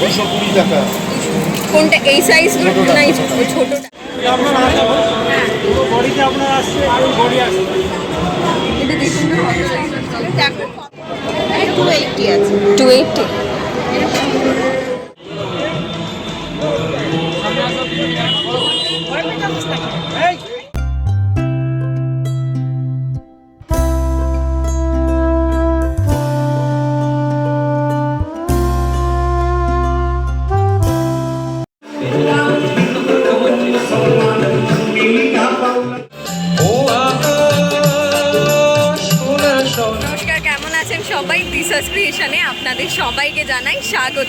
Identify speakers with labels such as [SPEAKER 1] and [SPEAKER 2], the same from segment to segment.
[SPEAKER 1] আছে কোনটা? এই
[SPEAKER 2] ছোটোটা,
[SPEAKER 1] না size আছে।
[SPEAKER 3] টু এইটটি আছে।
[SPEAKER 1] টু এইটটি নমস্কার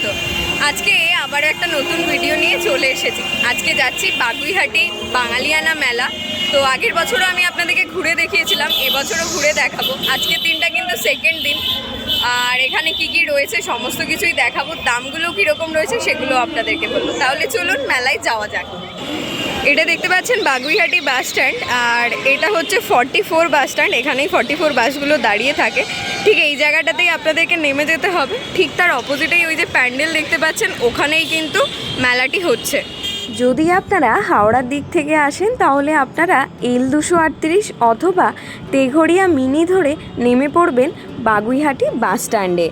[SPEAKER 1] স্বাগত আজকে আবার একটা নতুন ভিডিও নিয়ে চলে এসেছি। আজকে যাচ্ছি বাগুইহাটি বাঙালিয়ানা মেলা। তো আগের বছরও আমি আপনাদেরকে ঘুরে দেখিয়েছিলাম, এবছরও ঘুরে দেখাবো। আজকের দিনটা কিন্তু সেকেন্ড দিন। আর এখানে কি কি রয়েছে সমস্ত কিছুই দেখাবো। দামগুলো কীরকম রয়েছে সেগুলো আপনাদেরকে বলব। তাহলে চলুন মেলায় যাওয়া যাক। এটা দেখতে পাচ্ছেন বাগুইহাটি বাস স্ট্যান্ড, আর এটা হচ্ছে ফর্টি ফোর বাস স্ট্যান্ড, এখানেই ফর্টি ফোর বাসগুলো দাঁড়িয়ে থাকে। ঠিক এই জায়গাটাতেই আপনাদেরকে নেমে যেতে হবে। ঠিক তার অপোজিটেই ওই যে প্যান্ডেল দেখতে পাচ্ছেন, ওখানেই কিন্তু মেলাটি হচ্ছে। যদি আপনারা হাওড়ার দিক থেকে আসেন, তাহলে আপনারা এল দুশো আটত্রিশ অথবা তেঘড়িয়া মিনি ধরে নেমে পড়বেন বাগুইহাটি বাস স্ট্যান্ডে।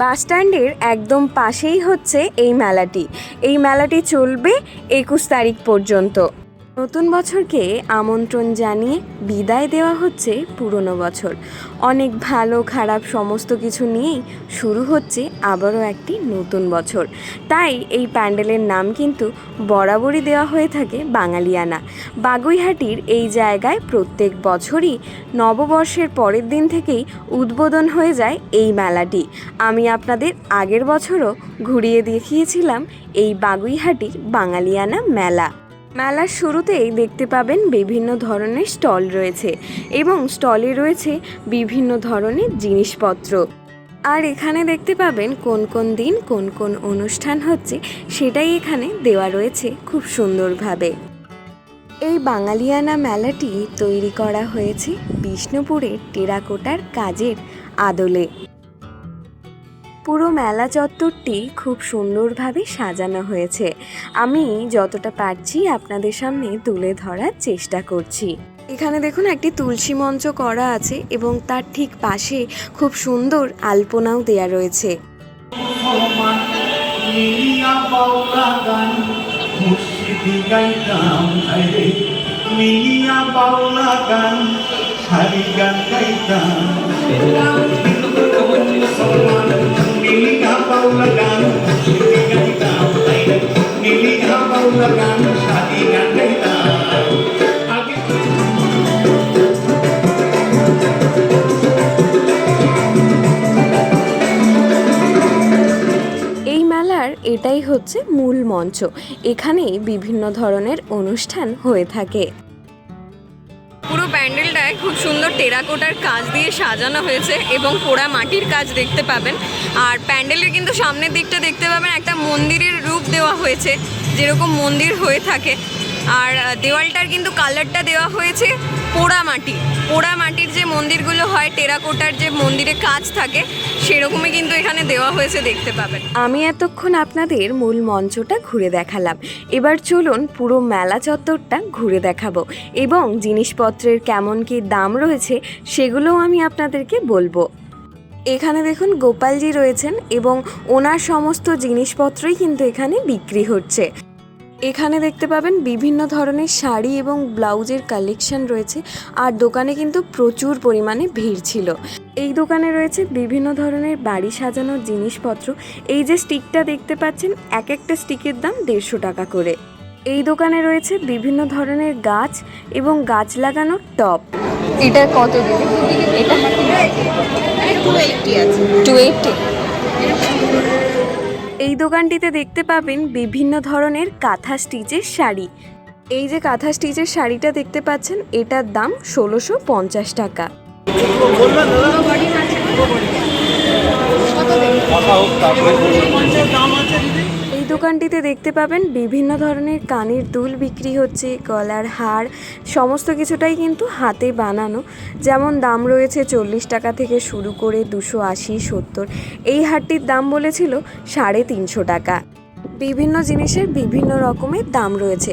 [SPEAKER 1] বাস স্ট্যান্ডের একদম পাশেই হচ্ছে এই মেলাটি। এই মেলাটি চলবে একুশ তারিখ পর্যন্ত। নতুন বছরকে আমন্ত্রণ জানিয়ে বিদায় দেওয়া হচ্ছে পুরনো বছর। অনেক ভালো, খারাপ সমস্ত কিছু নিয়েই শুরু হচ্ছে আবারও একটি নতুন বছর। তাই এই প্যান্ডেলের নাম কিন্তু বরাবরই দেওয়া হয়ে থাকে বাঙালিয়ানা। বাগুইহাটির এই জায়গায় প্রত্যেক বছরই নববর্ষের পরের দিন থেকেই উদ্বোধন হয়ে যায় এই মেলাটি। আমি আপনাদের আগের বছরও ঘুরিয়ে দেখিয়েছিলাম এই বাগুইহাটির বাঙালিয়ানা মেলা। মেলার শুরুতেই দেখতে পাবেন বিভিন্ন ধরনের স্টল রয়েছে এবং স্টলে রয়েছে বিভিন্ন ধরনের জিনিসপত্র। আর এখানে দেখতে পাবেন কোন কোন দিন কোন কোন অনুষ্ঠান হচ্ছে সেটাই এখানে দেওয়া রয়েছে খুব সুন্দরভাবে। এই বাঙালিয়ানা মেলাটি তৈরি করা হয়েছে বিষ্ণুপুরের টেরাকোটার কাজের আদলে। পুরো মেলা চত্বরটি খুব সুন্দরভাবে সাজানো হয়েছে। আমি যতটা পারছি আপনাদের সামনে তুলে ধরার চেষ্টা করছি। এখানে দেখুন একটি তুলসী মঞ্চ করা আছে এবং তার ঠিক পাশে খুব সুন্দর আলপনাও দেয়া রয়েছে।
[SPEAKER 4] মিলিয়া বাউলা গান গান গাইতাম।
[SPEAKER 1] হচ্ছে মূল মঞ্চ। এখানেই বিভিন্ন ধরনের অনুষ্ঠান হয়ে থাকে। পুরো প্যান্ডেলটায় খুব সুন্দর টেরাকোটার কাজ দিয়ে সাজানো হয়েছে এবং পোড়া মাটির কাজ দেখতে পাবেন। আর প্যান্ডেলের কিন্তু সামনের দিকটা দেখতে পাবেন, একটা মন্দিরের রূপ দেওয়া হয়েছে। যেরকম মন্দির হয়ে থাকে। আর দেওয়ালটার কিন্তু কালারটা দেওয়া হয়েছে পোড়া মাটি। পোড়া মাটির যে মন্দিরগুলো হয়, টেরাকোটার যে মন্দিরে কাজ থাকে, সেরকমই কিন্তু এখানে দেওয়া হয়েছে দেখতে পাবেন। আমি এতক্ষণ আপনাদের মূল মঞ্চটা ঘুরে দেখালাম। এবার চলুন পুরো মেলা চত্বরটা ঘুরে দেখাবো এবং জিনিসপত্রের কেমন কি দাম রয়েছে, সেগুলোও আমি আপনাদেরকে বলব। এখানে দেখুন গোপালজি রয়েছেন এবং ওনার সমস্ত জিনিসপত্রই কিন্তু এখানে বিক্রি হচ্ছে। এখানে দেখতে পাবেন বিভিন্ন ধরনের শাড়ি এবং ব্লাউজের কালেকশন রয়েছে আর দোকানে কিন্তু প্রচুর পরিমাণে ভিড় ছিল। এই দোকানে রয়েছে বিভিন্ন ধরনের বাড়ি সাজানোর জিনিসপত্র। এই যে স্টিকটা দেখতে পাচ্ছেন এক একটা স্টিকের দাম দেড়শো টাকা করে। এই দোকানে রয়েছে বিভিন্ন ধরনের গাছ এবং গাছ লাগানোর টব। এটা কত দিন এটা?
[SPEAKER 3] টু এইটটি আছে।
[SPEAKER 1] Two eighty. এই দোকানটিতে দেখতে পাবেন বিভিন্ন ধরনের কাঁথা স্টিচের শাড়ি। এই যে কাঁথা স্টিচের শাড়িটা দেখতে পাচ্ছেন, এটার দাম ষোলোশো পঞ্চাশ টাকা
[SPEAKER 2] বলব।
[SPEAKER 4] দাম আছে দিদি
[SPEAKER 1] এই দোকানটিতে দেখতে পাবেন বিভিন্ন ধরনের কানের দুল বিক্রি হচ্ছে, গলার হার, সমস্ত কিছুটাই কিন্তু হাতে বানানো। যেমন দাম রয়েছে চল্লিশ টাকা থেকে শুরু করে দুশো আশি, সত্তর। এই হারটির দাম বলেছিল সাড়ে তিনশো টাকা। বিভিন্ন জিনিসের বিভিন্ন রকমের দাম রয়েছে,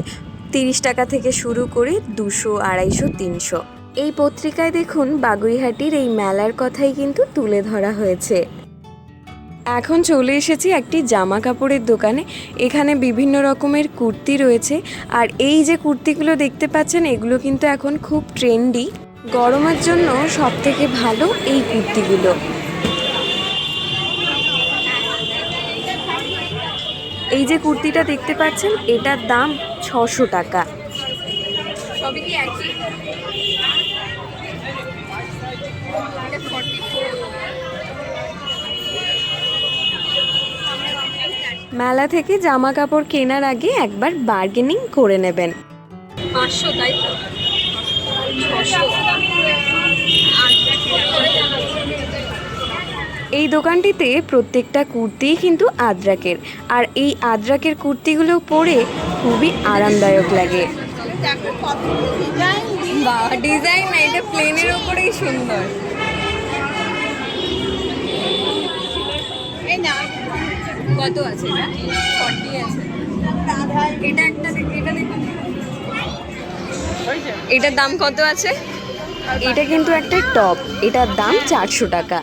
[SPEAKER 1] তিরিশ টাকা থেকে শুরু করে দুশো, আড়াইশো, তিনশো। এই পত্রিকায় দেখুন বাগুইহাটির এই মেলার কথাই কিন্তু তুলে ধরা হয়েছে। এখন চলে এসেছি একটি জামা কাপড়ের দোকানে। এখানে বিভিন্ন রকমের কুর্তি রয়েছে। আর এই যে কুর্তিগুলো দেখতে পাচ্ছেন, এগুলো কিন্তু এখন খুব ট্রেন্ডি। গরমের জন্য সব থেকে ভালো এই কুর্তিগুলো। এই যে কুর্তিটা দেখতে পাচ্ছেন, এটার দাম ছশো টাকা।
[SPEAKER 3] সবই কি একই এটা 44
[SPEAKER 1] মেলা থেকে জামা কাপড় কেনার আগে একবার বার্গেনিং করে নেবেন।
[SPEAKER 3] পাঁচশো তাই
[SPEAKER 1] এই দোকানটিতে প্রত্যেকটা কুর্তিই কিন্তু আদ্রাকের। আর এই আদ্রাকের কুর্তিগুলো পরে খুবই আরামদায়ক লাগে।
[SPEAKER 5] ডিজাইন
[SPEAKER 3] ডিজাইন না এটা প্লেনের ওপরেই সুন্দর।
[SPEAKER 5] এই না
[SPEAKER 3] কত আছে এটা? ফর্টি আছে। এটা একটা এটা দেখুন। এটার দাম কত আছে?
[SPEAKER 1] এটা কিন্তু একটা টপ। এটার দাম চারশো টাকা।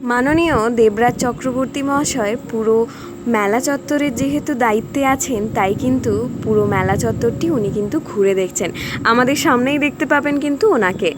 [SPEAKER 1] মাননীয় দেবরাজ চক্রবর্তী মহাশয় পুরো মেলা চত্বরের যেহেতু দায়িত্বে আছেন তাই কিন্তু পুরো মেলা চত্বরটি উনি কিন্তু ঘুরে দেখছেন। আমাদের সামনেই দেখতে পাবেন কিন্তু ওনাকে।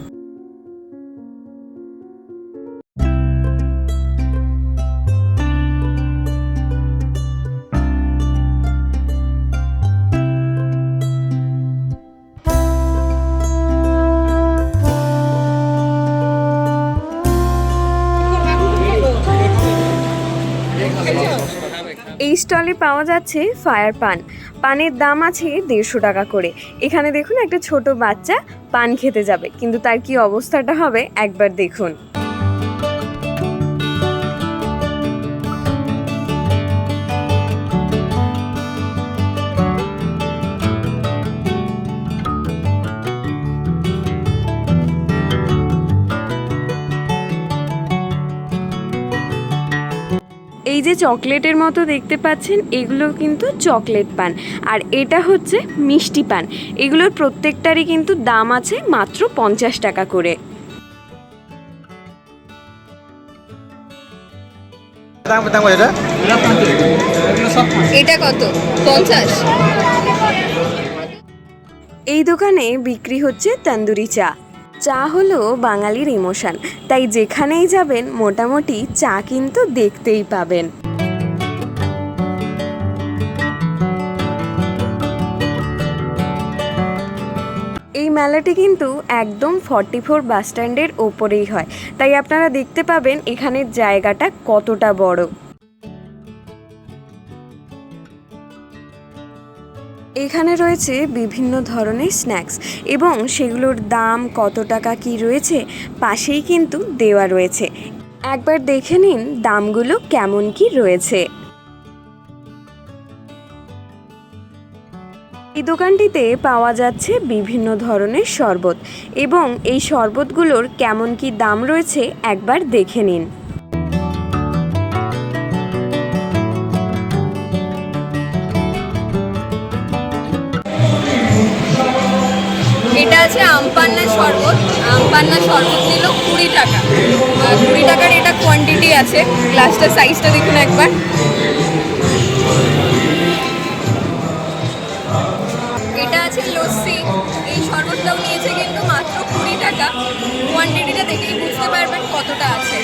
[SPEAKER 1] স্টলে পাওয়া যাচ্ছে ফায়ার পান। পানের দাম আছে দেড়শো টাকা করে। এখানে দেখুন একটা ছোট বাচ্চা পান খেতে যাবে। কিন্তু তার কি অবস্থাটা হবে একবার দেখুন। চকলেটের মতো দেখতে পাচ্ছেন এগুলো কিন্তু চকলেট পান। আর এটা হচ্ছে মিষ্টি পান। এগুলোর প্রত্যেকটারই কিন্তু দাম আছে মাত্র পঞ্চাশ টাকা করে।
[SPEAKER 4] এটা
[SPEAKER 3] কত? পঞ্চাশ।
[SPEAKER 1] এই দোকানে বিক্রি হচ্ছে তন্দুরি চা। চা হলো বাঙালির ইমোশন তাই যেখানেই যাবেন মোটামুটি চা কিন্তু দেখতেই পাবেন। মেলাটি কিন্তু একদম ফর্টি ফোর বাস স্ট্যান্ডের ওপরেই হয়। তাই আপনারা দেখতে পাবেন এখানের জায়গাটা কতটা বড়। এখানে রয়েছে বিভিন্ন ধরনের স্ন্যাক্স এবং সেগুলোর দাম কত টাকা কি রয়েছে পাশেই কিন্তু দেওয়া রয়েছে। একবার দেখে নিন দামগুলো কেমন কি রয়েছে। এই দোকানটিতে পাওয়া যাচ্ছে বিভিন্ন ধরনের শরবত এবং এই শরবতগুলোর কেমন কি দাম রয়েছে একবার দেখে নিন।
[SPEAKER 3] এটা আছে আমপান্না শরবত। আমপান্না শরবত নিল কুড়ি টাকা। কুড়ি টাকার এটা কোয়ান্টিটি আছে। গ্লাসটার সাইজটা দেখুন একবার। দেখেই বুঝতে পারবেন কতটা আছে।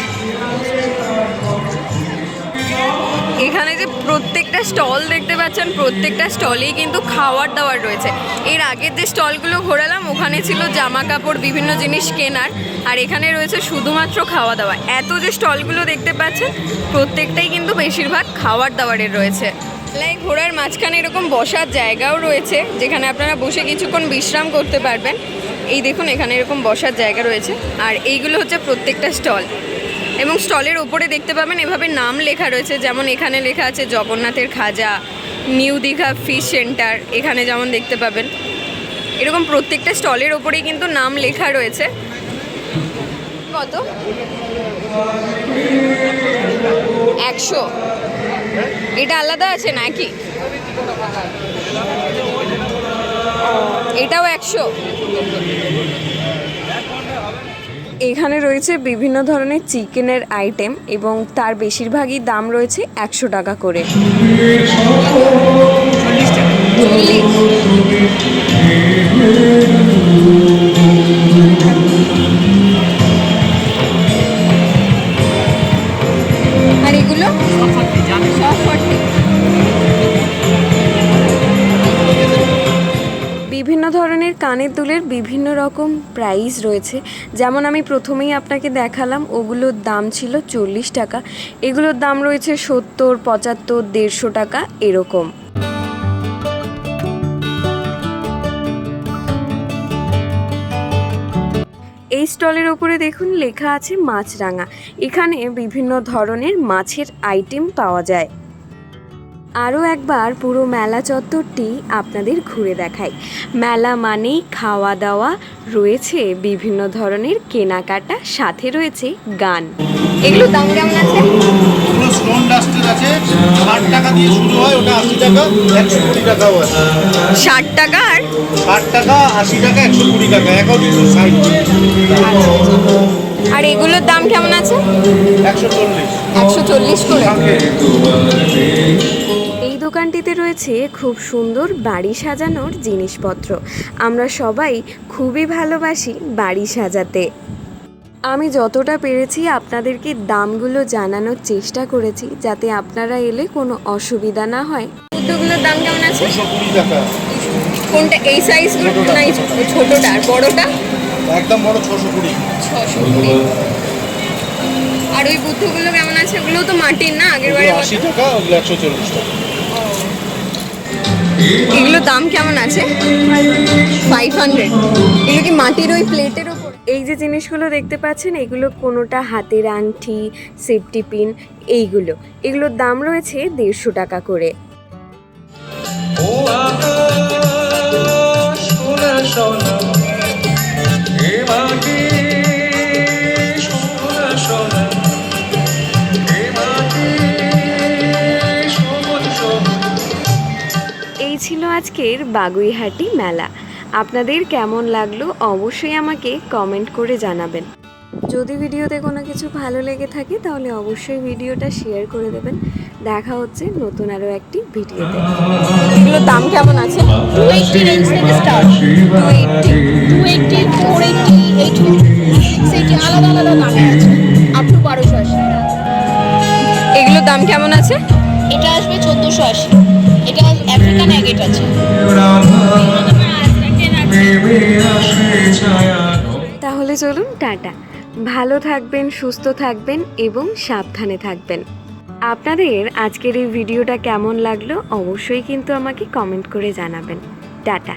[SPEAKER 3] এখানে যে প্রত্যেকটা স্টল দেখতে পাচ্ছেন, প্রত্যেকটা স্টলেই কিন্তু খাওয়ার দাওয়ার রয়েছে। এর আগের যে স্টলগুলো ঘোরালাম, ওখানে ছিল জামা কাপড় বিভিন্ন জিনিস কেনার। আর এখানে রয়েছে শুধুমাত্র খাওয়া দাওয়া। এত যে স্টলগুলো দেখতে পাচ্ছেন, প্রত্যেকটাই কিন্তু বেশিরভাগ খাওয়ার দাওয়ারের রয়েছে। মেলায় ঘোরার মাঝখানে এরকম বসার জায়গাও রয়েছে, যেখানে আপনারা বসে কিছুক্ষণ বিশ্রাম করতে পারবেন। এই দেখুন, এখানে এরকম বসার জায়গা রয়েছে। আর এইগুলো হচ্ছে প্রত্যেকটা স্টল। এবং স্টলের ওপরে দেখতে পাবেন, এভাবে নাম লেখা রয়েছে। যেমন এখানে লেখা আছে, জগন্নাথের খাজা নিউ দীঘা ফিশ সেন্টার এখানে যেমন দেখতে পাবেন। এরকম প্রত্যেকটা স্টলের ওপরেই কিন্তু নাম লেখা রয়েছে। কত? একশো। এটা আলাদা আছে নাকি? এটাও একশো।
[SPEAKER 1] এখানে রয়েছে বিভিন্ন ধরনের চিকেনের আইটেম এবং তার বেশিরভাগই দাম রয়েছে একশো টাকা করে।
[SPEAKER 3] আর
[SPEAKER 1] কানের দুলের বিভিন্ন রকম প্রাইস রয়েছে। যেমন আমি প্রথমেই আপনাকে দেখালাম, ওগুলোর দাম ছিল চল্লিশ টাকা। এগুলোর দাম রয়েছে সত্তর, পঁচাত্তর, দেড়শো টাকা, এরকম। এই স্টলের ওপরে দেখুন, লেখা আছে মাছরাঙা। এখানে বিভিন্ন ধরনের মাছের আইটেম পাওয়া যায়। আরও একবার পুরো মেলা চত্বরটি আপনাদের ঘুরে দেখাই। মেলা মানেই খাওয়া দাওয়া রয়েছে বিভিন্ন ধরনের কেনাকাটা সাথে রয়েছে গান।
[SPEAKER 3] এগুলো দাম কেমন আছে?
[SPEAKER 4] ওগুলো স্টোন ডাস্টের আছে ষাট টাকা দিয়ে শুরু হয় ওটা আশি টাকা একশো কুড়ি টাকাও আছে।
[SPEAKER 3] ষাট টাকা আর?
[SPEAKER 4] ষাট টাকা আশি টাকা একশো কুড়ি টাকা অ্যাকাউন্টিং সাইড
[SPEAKER 3] আর এগুলোর দাম কেমন আছে?
[SPEAKER 4] একশো চল্লিশ।
[SPEAKER 3] একশো চল্লিশ করে।
[SPEAKER 1] দোকানটিতে রয়েছে খুব সুন্দর বাড়ি সাজানোর জিনিসপত্র। আমরা সবাই খুবই ভালোবাসি বাড়ি সাজাতে। আমি যতটা পেরেছি আপনাদেরকে দামগুলো জানানোর চেষ্টা করেছি যাতে আপনারা এলে কোনো অসুবিধা না হয়।
[SPEAKER 3] কুর্তোগুলোর দাম কেমন আছে? কোনটা এই সাইজগুলো না এই ছোটোটা আর বড়টা?
[SPEAKER 4] একদম বড় ছশো কুড়ি।
[SPEAKER 3] ছশো কুড়ি। আর ওই বুদ্ধগুলো কেমন আছে? ওগুলো তো মাটির না আগের বারে
[SPEAKER 4] আশি টাকা ওগুলো একশো চল্লিশ টাকা।
[SPEAKER 3] এগুলো দাম কেমন আছে? ফাইভ হান্ড্রেড এগুলো কি মাটির ওই প্লেটের ওপর?
[SPEAKER 1] এই যে জিনিসগুলো দেখতে পাচ্ছেন এগুলো কোনোটা হাতের আংটি সেফটি পিন এইগুলো। এগুলোর দাম রয়েছে দেড়শো টাকা করে।
[SPEAKER 6] সোনা সোনা এ মাটি সোনা
[SPEAKER 1] এই ছিল আজকের বাগুইহাটি মেলা। আপনাদের কেমন লাগল অবশ্যই আমাকে কমেন্ট করে জানাবেন। যদি ভিডিওতে কোনো কিছু ভালো লেগে থাকে তাহলে অবশ্যই ভিডিওটা শেয়ার করে দেবেন। দেখা হচ্ছে নতুন আরও একটি ভিডিওতে।
[SPEAKER 3] এগুলোর দাম কেমন আছে?
[SPEAKER 5] টু এইটটি রেঞ্জ থেকে start
[SPEAKER 3] two eighty
[SPEAKER 5] two eighty four eighty eight six eighty আলাদা আলাদা দামে আছে আপ টু বারোশো আশি।
[SPEAKER 3] এগুলোর দাম কেমন আছে?
[SPEAKER 5] এটা আসবে চোদ্দোশো আশি।
[SPEAKER 1] তাহলে চলুন, টাটা। ভালো থাকবেন, সুস্থ থাকবেন এবং সাবধানে থাকবেন। আপনাদের আজকের এই ভিডিওটা কেমন লাগল অবশ্যই কিন্তু আমাকে কমেন্ট করে জানাবেন। টাটা।